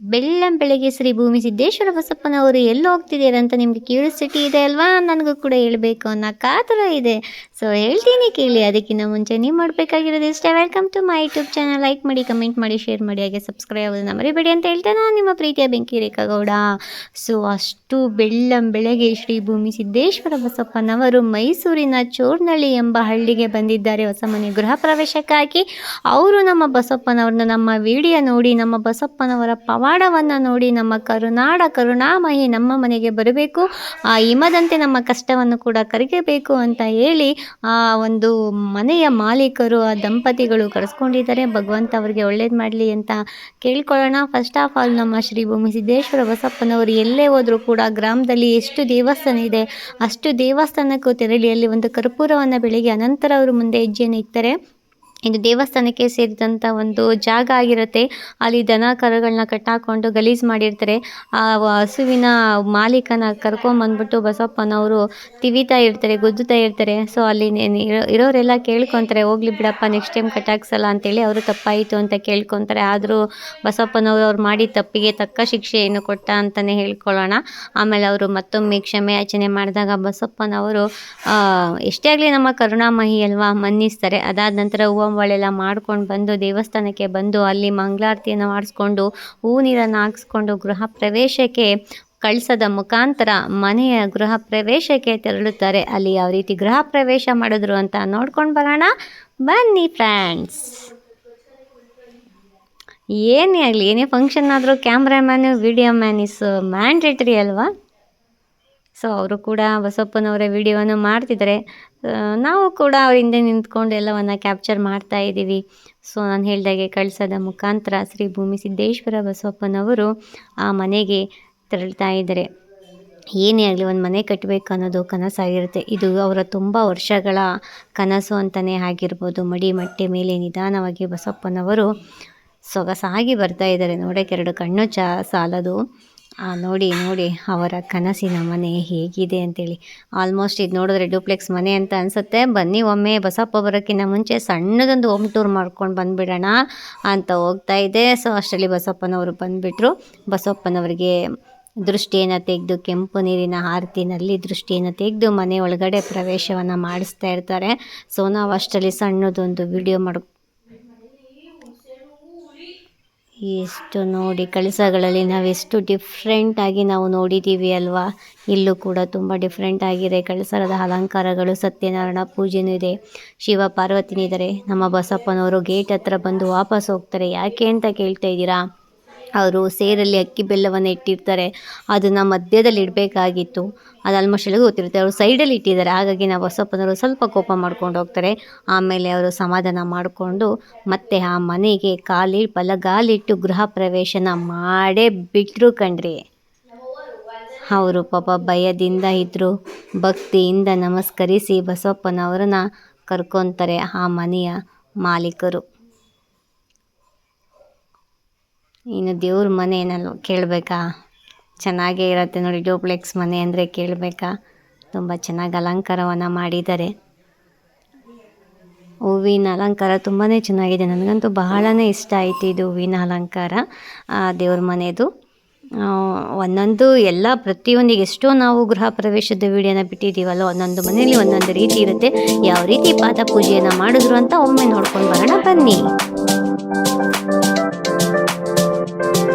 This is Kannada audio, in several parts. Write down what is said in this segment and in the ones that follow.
ಬೆಳ್ಳಂ ಬೆಳಗ್ಗೆ ಶ್ರೀ ಭೂಮಿ ಸಿದ್ದೇಶ್ವರ ಬಸಪ್ಪನವರು ಎಲ್ಲಿ ಹೋಗ್ತಿದ್ದೀರ ಅಂತ ನಿಮಗೆ ಕ್ಯೂರಿಯಾಸಿಟಿ ಇದೆ ಅಲ್ವಾ? ನನಗೂ ಕೂಡ ಹೇಳಬೇಕು ಅನ್ನೋ ಕಾತರ ಇದೆ. ಸೊ ಹೇಳ್ತೀನಿ ಕೇಳಿ. ಅದಕ್ಕಿಂತ ಮುಂಚೆ ನೀವು ಮಾಡಬೇಕಾಗಿರೋದು ಇಷ್ಟೇ. Welcome to my YouTube channel like ಮಾಡಿ ಕಮೆಂಟ್ ಮಾಡಿ ಶೇರ್ ಮಾಡಿ. ಹಾಗೆ ಸಬ್ಸ್ಕ್ರೈಬ್ ಆಗೋದನ್ನ ಮರಿಬೇಡಿ ಅಂತ ಹೇಳ್ತಾ ನಾನು ನಿಮ್ಮ ಪ್ರೀತಿಯ ಬೆಂಕಿ ರೇಖಾಗೌಡ. ಸೊ ಅಷ್ಟು ಬೆಳ್ಳಂ ಬೆಳಗ್ಗೆ ಶ್ರೀ ಭೂಮಿ ಸಿದ್ದೇಶ್ವರ ಬಸಪ್ಪನವರು ಮೈಸೂರಿನ ಚೋರ್ನಳ್ಳಿ ಎಂಬ ಹಳ್ಳಿಗೆ ಬಂದಿದ್ದಾರೆ. ಹೊಸ ಮನೆ ಗೃಹ ಪ್ರವೇಶಕ್ಕಾಗಿ. ಅವರು ನಮ್ಮ ಬಸಪ್ಪನವ್ರನ್ನ ನಮ್ಮ ವಿಡಿಯೋ ನೋಡಿ, ನಮ್ಮ ಬಸಪ್ಪನವರ ಪವಾಡವನ್ನು ನೋಡಿ ನಮ್ಮ ಕರುನಾಡ, ಕರುಣಾಮಯಿ ನಮ್ಮ ಮನೆಗೆ ಬರಬೇಕು. ಆ ಹಿಮದಂತೆ ನಮ್ಮ ಕಷ್ಟವನ್ನು ಕೂಡ ಕರಗಬೇಕು ಅಂತ ಹೇಳಿ ಆ ಒಂದು ಮನೆಯ ಮಾಲೀಕರು, ಆ ದಂಪತಿಗಳು ಕರೆಸ್ಕೊಂಡಿದ್ದಾರೆ. ಭಗವಂತ ಅವರಿಗೆ ಒಳ್ಳೇದು ಮಾಡಲಿ ಅಂತ ಕೇಳ್ಕೊಳ್ಳೋಣ. ಫಸ್ಟ್ ಆಫ್ ಆಲ್ ನಮ್ಮ ಶ್ರೀ ಭೂಮಿ ಸಿದ್ದೇಶ್ವರ ಬಸಪ್ಪನವರು ಎಲ್ಲೇ ಹೋದರೂ ಕೂಡ ಗ್ರಾಮದಲ್ಲಿ ಎಷ್ಟು ದೇವಸ್ಥಾನ ಇದೆ, ಅಷ್ಟು ದೇವಸ್ಥಾನಕ್ಕೂ ತೆರಳಿ ಅಲ್ಲಿ ಒಂದು ಕರ್ಪೂರವನ್ನು ಬೆಳಿಗ್ಗೆ ಅನಂತರ ಅವರು ಮುಂದೆ ಹೆಜ್ಜೆಯನ್ನು ಇಕ್ತಾರೆ. ಇದು ದೇವಸ್ಥಾನಕ್ಕೆ ಸೇರಿದಂಥ ಒಂದು ಜಾಗ ಆಗಿರುತ್ತೆ. ಅಲ್ಲಿ ದನ ಕರುಗಳನ್ನ ಕಟ್ಟಾಕೊಂಡು ಗಲೀಜು ಮಾಡಿರ್ತಾರೆ. ಆ ಹಸುವಿನ ಮಾಲೀಕನ ಕರ್ಕೊಂಬಂದ್ಬಿಟ್ಟು ಬಸಪ್ಪನವರು ತಿವಿತಾ ಇರ್ತಾರೆ, ಗುದ್ದುತ್ತಾ ಇರ್ತಾರೆ. ಸೊ ಅಲ್ಲಿ ಇರೋರೆಲ್ಲ ಕೇಳ್ಕೊತಾರೆ, ಹೋಗ್ಲಿ ಬಿಡಪ್ಪ ನೆಕ್ಸ್ಟ್ ಟೈಮ್ ಕಟ್ಟಾಕ್ಸಲ್ಲ ಅಂತೇಳಿ ಅವರು ತಪ್ಪಾಯಿತು ಅಂತ ಕೇಳ್ಕೊತಾರೆ. ಆದರೂ ಬಸಪ್ಪನವರು ಅವ್ರು ಮಾಡಿದ ತಪ್ಪಿಗೆ ತಕ್ಕ ಶಿಕ್ಷೆಯನ್ನು ಕೊಟ್ಟ ಅಂತಲೇ ಹೇಳ್ಕೊಳ್ಳೋಣ. ಆಮೇಲೆ ಅವರು ಮತ್ತೊಮ್ಮೆ ಕ್ಷಮೆ ಯಾಚನೆ ಮಾಡಿದಾಗ ಬಸಪ್ಪನವರು ಎಷ್ಟೇ ಆಗಲಿ ನಮ್ಮ ಕರುಣಾಮಹಿ ಅಲ್ವಾ, ಮನ್ನಿಸ್ತಾರೆ. ಅದಾದ ನಂತರ ಹೂವು ಬಳೆಲ್ಲ ಮಾಡ್ಕೊಂಡು ಬಂದು ದೇವಸ್ಥಾನಕ್ಕೆ ಬಂದು ಅಲ್ಲಿ ಮಂಗಳಾರತಿಯನ್ನು ಮಾಡಿಸ್ಕೊಂಡು ಹೂ ನೀರನ್ನು ಹಾಕಿಸ್ಕೊಂಡು ಗೃಹ ಪ್ರವೇಶಕ್ಕೆ ಕಳಸದ ಮುಖಾಂತರ ಮನೆಯ ಗೃಹ ಪ್ರವೇಶಕ್ಕೆ ತೆರಳುತ್ತಾರೆ. ಅಲ್ಲಿ ಯಾವ ರೀತಿ ಗೃಹ ಪ್ರವೇಶ ಮಾಡಿದ್ರು ಅಂತ ನೋಡ್ಕೊಂಡು ಬರೋಣ. ಬನ್ನಿ ಫ್ರೆಂಡ್ಸ್. ಏನೇ ಆಗಲಿ, ಏನೇ ಫಂಕ್ಷನ್ ಆದರೂ cameraman video man is mandatory ಅಲ್ವಾ? ಸೊ ಅವರು ಕೂಡ ಬಸಪ್ಪನವರ ವಿಡಿಯೋವನ್ನು ಮಾಡ್ತಿದ್ದಾರೆ. ನಾವು ಕೂಡ ಅವ್ರ ಹಿಂದೆ ನಿಂತ್ಕೊಂಡು ಎಲ್ಲವನ್ನು ಕ್ಯಾಪ್ಚರ್ ಮಾಡ್ತಾ ಇದ್ದೀವಿ. ಸೊ ನಾನು ಹೇಳಿದಾಗೆ ಕಳಿಸದ ಮುಖಾಂತರ ಶ್ರೀ ಭೂಮಿ ಸಿದ್ದೇಶ್ವರ ಬಸವಪ್ಪನವರು ಆ ಮನೆಗೆ ತೆರಳ್ತಾ ಇದ್ದಾರೆ. ಏನೇ ಆಗಲಿ ಒಂದು ಮನೆ ಕಟ್ಟಬೇಕು ಅನ್ನೋದು ಕನಸಾಗಿರುತ್ತೆ ಇದು ಅವರ ತುಂಬ ವರ್ಷಗಳ ಕನಸು ಅಂತಲೇ ಆಗಿರ್ಬೋದು. ಮಡಿ ಮಟ್ಟೆ ಮೇಲೆ ನಿಧಾನವಾಗಿ ಬಸಪ್ಪನವರು ಸೊಗಸಾಗಿ ಬರ್ತಾ ಇದ್ದಾರೆ. ನೋಡೋಕೆ ಎರಡು ಕಣ್ಣು ಚ ಸಾಲದು. ನೋಡಿ ನೋಡಿ, ಅವರ ಕನಸಿನ ಮನೆ ಹೇಗಿದೆ ಅಂತೇಳಿ. ಆಲ್ಮೋಸ್ಟ್ ಇದು ನೋಡಿದ್ರೆ ಡೂಪ್ಲೆಕ್ಸ್ ಮನೆ ಅಂತ ಅನಿಸುತ್ತೆ. ಬನ್ನಿ ಒಮ್ಮೆ ಬಸಪ್ಪ ಬರೋಕ್ಕಿಂತ ಮುಂಚೆ ಸಣ್ಣದೊಂದು ಹೋಮ್ ಟೂರ್ ಮಾಡ್ಕೊಂಡು ಬಂದುಬಿಡೋಣ ಅಂತ ಹೋಗ್ತಾ ಇದೆ. ಸೊ ಅಷ್ಟರಲ್ಲಿ ಬಸಪ್ಪನವರು ಬಂದುಬಿಟ್ರು. ಬಸಪ್ಪನವರಿಗೆ ದೃಷ್ಟಿಯನ್ನು ತೆಗೆದು, ಕೆಂಪು ನೀರಿನ ಆರತಿನಲ್ಲಿ ದೃಷ್ಟಿಯನ್ನು ತೆಗೆದು ಮನೆ ಒಳಗಡೆ ಪ್ರವೇಶವನ್ನು ಮಾಡಿಸ್ತಾ ಇರ್ತಾರೆ. ಸೊ ನಾವು ಅಷ್ಟರಲ್ಲಿ ಸಣ್ಣದೊಂದು ವಿಡಿಯೋ ಮಾಡ್ ಎಷ್ಟು ನೋಡಿ ಕಳಸಗಳಲ್ಲಿ ನಾವೆಷ್ಟು ಡಿಫ್ರೆಂಟಾಗಿ ನಾವು ನೋಡಿದ್ದೀವಿ ಅಲ್ವಾ? ಇಲ್ಲೂ ಕೂಡ ತುಂಬ ಡಿಫ್ರೆಂಟ್ ಆಗಿದೆ. ಕಳಸರದ ಅಲಂಕಾರಗಳು, ಸತ್ಯನಾರಾಯಣ ಪೂಜೆನೂ ಇದೆ. ಶಿವ ಪಾರ್ವತಿನೂ ಇದ್ದಾರೆ. ನಮ್ಮ ಬಸಪ್ಪನವರು ಗೇಟ್ ಹತ್ರ ಬಂದು ವಾಪಸ್ ಹೋಗ್ತಾರೆ. ಯಾಕೆ ಅಂತ ಕೇಳ್ತಾ ಇದ್ದೀರಾ? ಅವರು ಸೇರಲ್ಲಿ ಅಕ್ಕಿ ಬೆಲ್ಲವನ್ನು ಇಟ್ಟಿರ್ತಾರೆ, ಅದನ್ನು ಮಧ್ಯದಲ್ಲಿ ಇಡಬೇಕಾಗಿತ್ತು. ಅದು ಆಲ್ಮೋಸ್ಟ್ ಎಲ್ಲಿಗೂ ಗೊತ್ತಿರುತ್ತೆ. ಅವರು ಸೈಡಲ್ಲಿ ಇಟ್ಟಿದ್ದಾರೆ. ಹಾಗಾಗಿ ನಾವು ಬಸಪ್ಪನವರು ಸ್ವಲ್ಪ ಕೋಪ ಮಾಡ್ಕೊಂಡು ಹೋಗ್ತಾರೆ. ಆಮೇಲೆ ಅವರು ಸಮಾಧಾನ ಮಾಡಿಕೊಂಡು ಮತ್ತೆ ಆ ಮನೆಗೆ ಕಾಲಿ, ಬಲಗಾಲಿಟ್ಟು ಗೃಹ ಪ್ರವೇಶನ ಮಾಡೇ ಬಿಟ್ಟರು ಕಣ್ರಿ. ಅವರು ಪಾಪ ಭಯದಿಂದ ಇದ್ದರು ಭಕ್ತಿಯಿಂದ ನಮಸ್ಕರಿಸಿ ಬಸಪ್ಪನವ್ರನ್ನ ಕರ್ಕೊತಾರೆ ಆ ಮನೆಯ ಮಾಲೀಕರು. ಇನ್ನು ದೇವ್ರ ಮನೆ ಏನಲ್ಲ ಕೇಳಬೇಕಾ? ಚೆನ್ನಾಗೇ ಇರುತ್ತೆ ನೋಡಿ ಡೋಪ್ಲೆಕ್ಸ್ ಮನೆ ಅಂದರೆ ಕೇಳಬೇಕಾ? ತುಂಬ ಚೆನ್ನಾಗಿ ಅಲಂಕಾರವನ್ನು ಮಾಡಿದ್ದಾರೆ. ಹೂವಿನ ಅಲಂಕಾರ ತುಂಬಾ ಚೆನ್ನಾಗಿದೆ. ನನಗಂತೂ ಬಹಳನೇ ಇಷ್ಟ ಆಯಿತು ಇದು ಹೂವಿನ ಅಲಂಕಾರ. ಆ, ದೇವ್ರ ಮನೆದು. ಒಂದೊಂದು ಎಲ್ಲ ಪ್ರತಿಯೊಂದಿಗೆ ಎಷ್ಟೋ ನಾವು ಗೃಹ ಪ್ರವೇಶದ ವಿಡಿಯೋನ ಬಿಟ್ಟಿದ್ದೀವಲ್ಲ ಒಂದೊಂದು ಮನೆಯಲ್ಲಿ ಒಂದೊಂದು ರೀತಿ ಇರುತ್ತೆ. ಯಾವ ರೀತಿ ಪಾದ ಪೂಜೆಯನ್ನು ಮಾಡಿದ್ರು ಅಂತ ಒಮ್ಮೆ ನೋಡ್ಕೊಂಡು ಬರೋಣ ಬನ್ನಿ. Thank you.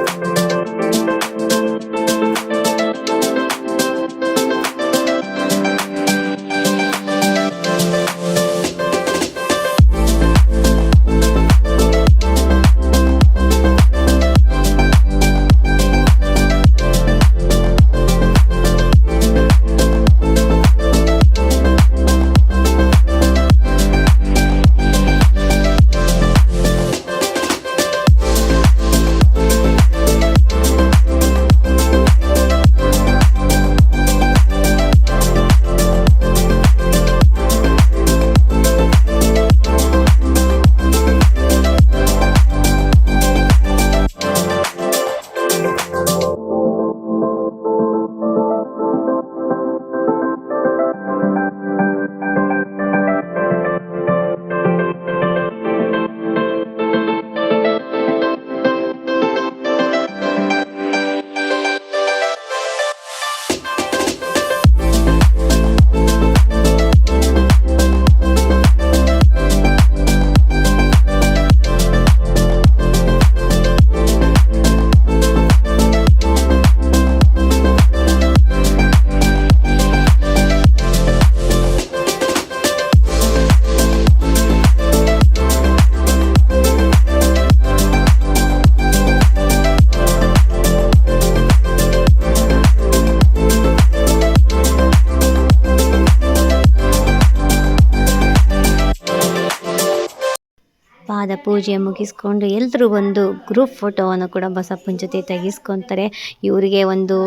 ಪಾದ ಪೂಜೆ ಮುಗಿಸ್ಕೊಂಡು ಎಲ್ಲರೂ ಒಂದು ಗ್ರೂಪ್ ಫೋಟೋವನ್ನು ಕೂಡ ಬಸಪ್ಪನ ಜೊತೆ ತೆಗೆಸ್ಕೊತಾರೆ. ಇವರಿಗೆ ಒಂದು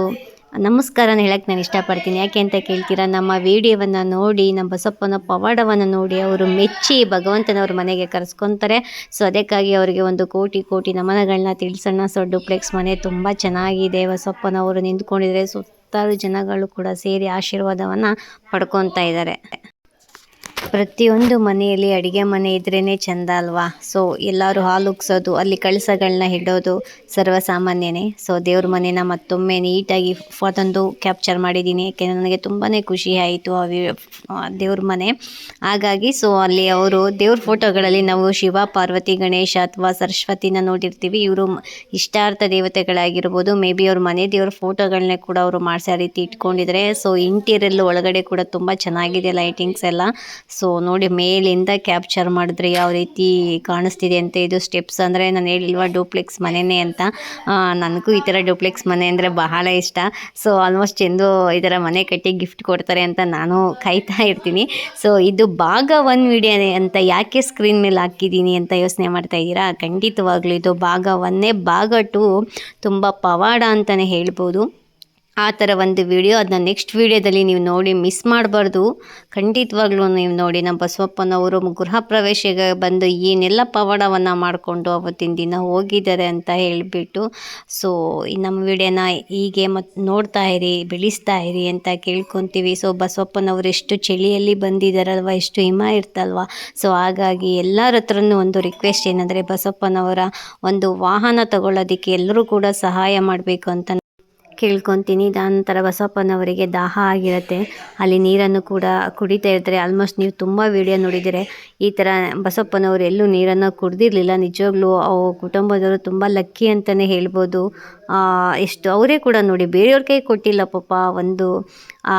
ನಮಸ್ಕಾರನ ಹೇಳಕ್ಕೆ ನಾನು ಇಷ್ಟಪಡ್ತೀನಿ. ಯಾಕೆ ಅಂತ ಕೇಳ್ತೀರಾ, ನಮ್ಮ ವಿಡಿಯೋವನ್ನು ನೋಡಿ, ನಮ್ಮ ಬಸಪ್ಪನ ಪವಾಡವನ್ನು ನೋಡಿ ಅವರು ಮೆಚ್ಚಿ ಭಗವಂತನವ್ರ ಮನೆಗೆ ಕರೆಸ್ಕೊತಾರೆ. ಸೊ ಅದಕ್ಕಾಗಿ ಅವರಿಗೆ ಒಂದು ಕೋಟಿ ಕೋಟಿ ನಮನಗಳನ್ನ ತಿಳಿಸೋಣ. ಸೊ ಡುಪ್ಲೆಕ್ಸ್ ಮನೆ ತುಂಬ ಚೆನ್ನಾಗಿದೆ. ಬಸಪ್ಪನವರು ನಿಂತ್ಕೊಂಡಿದ್ರೆ ಸುತ್ತಾರು ಜನಗಳು ಕೂಡ ಸೇರಿ ಆಶೀರ್ವಾದವನ್ನು ಪಡ್ಕೊತಾ ಇದ್ದಾರೆ ಪ್ರತಿಯೊಂದು ಮನೆಯಲ್ಲಿ ಅಡುಗೆ ಮನೆ ಇದ್ರೇ ಚೆಂದ ಅಲ್ವಾ? ಸೊ ಎಲ್ಲರೂ ಹಾಲು ಉಗ್ಸೋದು, ಅಲ್ಲಿ ಕಳಸಗಳನ್ನ ಹಿಡೋದು ಸರ್ವಸಾಮಾನ್ಯನೇ. ಸೊ ದೇವ್ರ ಮನೆನ ಮತ್ತೊಮ್ಮೆ ನೀಟಾಗಿ ಅದೊಂದು ಕ್ಯಾಪ್ಚರ್ ಮಾಡಿದ್ದೀನಿ. ಯಾಕೆಂದರೆ ನನಗೆ ತುಂಬಾ ಖುಷಿ ಆಯಿತು ಆ ದೇವ್ರ ಮನೆ. ಹಾಗಾಗಿ ಸೊ ಅಲ್ಲಿ ಅವರು, ದೇವ್ರ ಫೋಟೋಗಳಲ್ಲಿ ನಾವು ಶಿವ, ಪಾರ್ವತಿ, ಗಣೇಶ ಅಥವಾ ಸರಸ್ವತಿನ ನೋಡಿರ್ತೀವಿ. ಇವರು ಇಷ್ಟಾರ್ಥ ದೇವತೆಗಳಾಗಿರ್ಬೋದು. ಮೇ ಬಿ ಅವ್ರ ಮನೆ ದೇವ್ರ ಫೋಟೋಗಳನ್ನೇ ಕೂಡ ಅವರು ಮಾಡಿಸೋ ರೀತಿ ಇಟ್ಕೊಂಡಿದ್ದಾರೆ ಸೊ ಇಂಟೀರಿಯಲ್ ಒಳಗಡೆ ಕೂಡ ತುಂಬ ಚೆನ್ನಾಗಿದೆ ಲೈಟಿಂಗ್ಸ್ ಎಲ್ಲ. ಸೊ ನೋಡಿ, ಮೇಲಿಂದ ಕ್ಯಾಪ್ಚರ್ ಮಾಡಿದ್ರೆ ಯಾವ ರೀತಿ ಕಾಣಿಸ್ತಿದೆ ಅಂತ ಇದು ಸ್ಟೆಪ್ಸ್ ಅಂದರೆ ನಾನು ಹೇಳಿಲ್ವಾ ಡೂಪ್ಲೆಕ್ಸ್ ಮನೆಯೇ ಅಂತ. ನನಗೂ ಈ ಥರ ಡೂಪ್ಲೆಕ್ಸ್ ಮನೆ ಅಂದರೆ ಬಹಳ ಇಷ್ಟ. ಸೊ ಆಲ್ಮೋಸ್ಟ್ ಎಂದು ಈ ಥರ ಮನೆ ಕಟ್ಟಿ ಗಿಫ್ಟ್ ಕೊಡ್ತಾರೆ ಅಂತ ನಾನು ಕಾಯ್ತಾ ಇರ್ತೀನಿ. ಸೊ ಇದು ಭಾಗ ಒನ್ ವಿಡಿಯೋ ಅಂತ ಯಾಕೆ ಸ್ಕ್ರೀನ್ ಮೇಲೆ ಹಾಕಿದ್ದೀನಿ ಅಂತ ಯೋಚನೆ ಮಾಡ್ತಾ ಇದ್ದೀರಾ? ಖಂಡಿತವಾಗ್ಲೂ ಇದು ಭಾಗ ಒನ್ನೇ ಭಾಗ ಟು ತುಂಬ ಪವಾಡ ಅಂತಲೇ ಹೇಳ್ಬೋದು. ಆ ಥರ ಒಂದು ವಿಡಿಯೋ ಅದನ್ನ ನೆಕ್ಸ್ಟ್ ವಿಡಿಯೋದಲ್ಲಿ ನೀವು ನೋಡಿ ಮಿಸ್ ಮಾಡಬಾರ್ದು. ಖಂಡಿತವಾಗ್ಲೂ ನೀವು ನೋಡಿ ನಮ್ಮ ಬಸವಪ್ಪನವರು ಗೃಹ ಪ್ರವೇಶಕ್ಕೆ ಬಂದು ಏನೆಲ್ಲ ಪವಾಡವನ್ನು ಮಾಡಿಕೊಂಡು ಅವತ್ತಿನ ದಿನ ಹೋಗಿದ್ದಾರೆ ಅಂತ ಹೇಳಿಬಿಟ್ಟು ಸೊ ನಮ್ಮ ವಿಡಿಯೋನ ಹೀಗೆ ಮತ್ತು ನೋಡ್ತಾ ಇರಿ, ಬೆಳೆಸ್ತಾ ಇರಿ ಅಂತ ಕೇಳ್ಕೊತೀವಿ. ಸೊ ಬಸವಪ್ಪನವರು ಎಷ್ಟು ಚಳಿಯಲ್ಲಿ ಬಂದಿದ್ದಾರಲ್ವ ಎಷ್ಟು ಹಿಮ ಇರ್ತಲ್ವ. ಸೊ ಹಾಗಾಗಿ ಎಲ್ಲರ ಹತ್ರನೂ ಒಂದು ರಿಕ್ವೆಸ್ಟ್ ಏನಂದರೆ ಬಸವಪ್ಪನವರ ಒಂದು ವಾಹನ ತಗೊಳ್ಳೋದಕ್ಕೆ ಎಲ್ಲರೂ ಕೂಡ ಸಹಾಯ ಮಾಡಬೇಕು ಅಂತ ಕೇಳ್ಕೊತೀನಿ. ನಂತರ ಬಸಪ್ಪನವರಿಗೆ ದಾಹ ಆಗಿರುತ್ತೆ. ಅಲ್ಲಿ ನೀರನ್ನು ಕೂಡ ಕುಡಿತಾ ಇರ್ತಾರೆ. ಆಲ್ಮೋಸ್ಟ್ ನೀವು ತುಂಬ ವಿಡಿಯೋ ನೋಡಿದರೆ ಈ ಥರ ಬಸಪ್ಪನವರು ಎಲ್ಲೂ ನೀರನ್ನು ಕುಡ್ದಿರಲಿಲ್ಲ. ನಿಜವಾಗ್ಲೂ ಕುಟುಂಬದವರು ತುಂಬ ಲಕ್ಕಿ ಅಂತಲೇ ಹೇಳ್ಬೋದು. ಎಷ್ಟು ಅವರೇ ಕೂಡ ನೋಡಿ, ಬೇರೆಯವ್ರ ಕೈ ಕೊಟ್ಟಿಲ್ಲ ಪಾಪ. ಒಂದು ಆ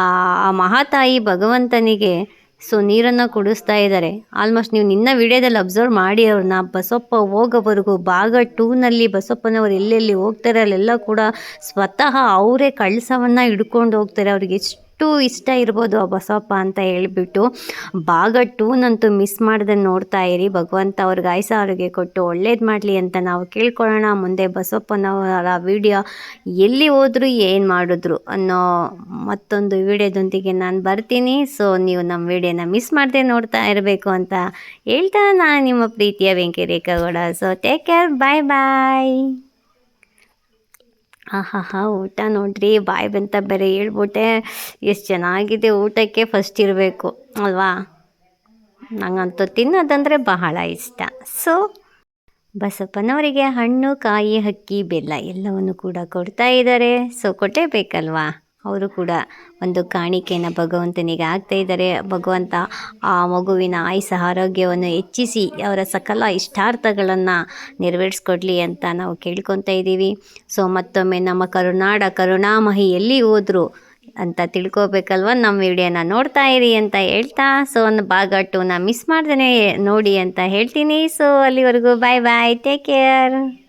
ಮಹಾತಾಯಿ ಭಗವಂತನಿಗೆ ಸೊ ನೀರನ್ನು ಕುಡಿಸ್ತಾ ಇದ್ದಾರೆ. ಆಲ್ಮೋಸ್ಟ್ ನೀವು ನಿನ್ನ ವಿಡಿಯೋದಲ್ಲಿ ಅಬ್ಸರ್ವ್ ಮಾಡಿ ಅವ್ರನ್ನ ಬಸಪ್ಪ ಹೋಗೋವರೆಗೂ ಭಾಗ ಟೂನಲ್ಲಿ ಬಸಪ್ಪನವರು ಎಲ್ಲೆಲ್ಲಿ ಹೋಗ್ತಾರೆ ಅಲ್ಲೆಲ್ಲ ಕೂಡ ಸ್ವತಃ ಅವರೇ ಕಳಸವನ್ನು ಹಿಡ್ಕೊಂಡು ಹೋಗ್ತಾರೆ. ಅವ್ರಿಗೆ ಎಷ್ಟು ಇಷ್ಟ ಇರ್ಬೋದು ಆ ಬಸವಪ್ಪ ಅಂತ ಹೇಳಿಬಿಟ್ಟು. ಭಾಗ ಟೂನಂತೂ ಮಿಸ್ ಮಾಡದೆ ನೋಡ್ತಾ ಇರಿ. ಭಗವಂತ ಅವ್ರಿಗೆ ಆಯ್ಸ ಅವ್ರಿಗೆ ಕೊಟ್ಟು ಒಳ್ಳೇದು ಮಾಡಲಿ ಅಂತ ನಾವು ಕೇಳ್ಕೊಳ್ಳೋಣ. ಮುಂದೆ ಬಸವಪ್ಪನವರ ವಿಡಿಯೋ ಎಲ್ಲಿ ಹೋದ್ರು ಏನು ಮಾಡಿದ್ರು ಅನ್ನೋ ಮತ್ತೊಂದು ವಿಡಿಯೋದೊಂದಿಗೆ ನಾನು ಬರ್ತೀನಿ. ಸೊ ನೀವು ನಮ್ಮ ವಿಡಿಯೋನ ಮಿಸ್ ಮಾಡದೆ ನೋಡ್ತಾ ಇರಬೇಕು ಅಂತ ಹೇಳ್ತಾ ನಾನು ನಿಮ್ಮ ಪ್ರೀತಿಯ Venki Rekha Gowda so take care bye bye ಆಹಾಹಾ, ಊಟ ನೋಡ್ರಿ, ಬಾಯ್ ಬಂತ ಬೇರೆ ಹೇಳ್ಬಿಟ್ಟೆ. ಎಷ್ಟು ಚೆನ್ನಾಗಿದೆ ಊಟಕ್ಕೆ ಫಸ್ಟ್ ಇರಬೇಕು, ಅಲ್ವಾ? ನಂಗಂತೂ ತಿನ್ನೋದಂದರೆ ಬಹಳ ಇಷ್ಟ. ಸೊ ಬಸಪ್ಪನವರಿಗೆ ಹಣ್ಣು, ಕಾಯಿ ಹಕ್ಕಿ ಬೆಲ್ಲ ಎಲ್ಲವನ್ನು ಕೂಡ ಕೊಡ್ತಾ ಇದ್ದಾರೆ. ಸೊ ಕೊಟ್ಟೇಬೇಕಲ್ವಾ ಅವರು ಕೂಡ ಒಂದು ಕಾಣಿಕೆಯನ್ನು ಭಗವಂತನಿಗೆ ಆಗ್ತಾ ಇದ್ದಾರೆ. ಭಗವಂತ ಆ ಮಗುವಿನ ಆಯುಸ ಆರೋಗ್ಯವನ್ನು ಹೆಚ್ಚಿಸಿ ಅವರ ಸಕಲ ಇಷ್ಟಾರ್ಥಗಳನ್ನು ನೆರವೇರಿಸ್ಕೊಡ್ಲಿ ಅಂತ ನಾವು ಕೇಳ್ಕೊತಾ ಇದ್ದೀವಿ. ಸೊ, ಮತ್ತೊಮ್ಮೆ ನಮ್ಮ ಕರುನಾಡ ಕರುಣಾಮಹಿ ಎಲ್ಲಿ ಹೋದರು ಅಂತ ತಿಳ್ಕೊಬೇಕಲ್ವ? ನಮ್ಮ ವಿಡಿಯೋನ ನೋಡ್ತಾ ಇರಿ ಅಂತ ಹೇಳ್ತಾ, ಸೊ, ಒಂದು ಭಾಗ ಟೂನ ಮಿಸ್ ಮಾಡ್ದೇ ನೋಡಿ ಅಂತ ಹೇಳ್ತೀನಿ. ಸೊ, ಅಲ್ಲಿವರೆಗೂ ಬಾಯ್ ಬಾಯ್ ಟೇಕ್ ಕೇರ್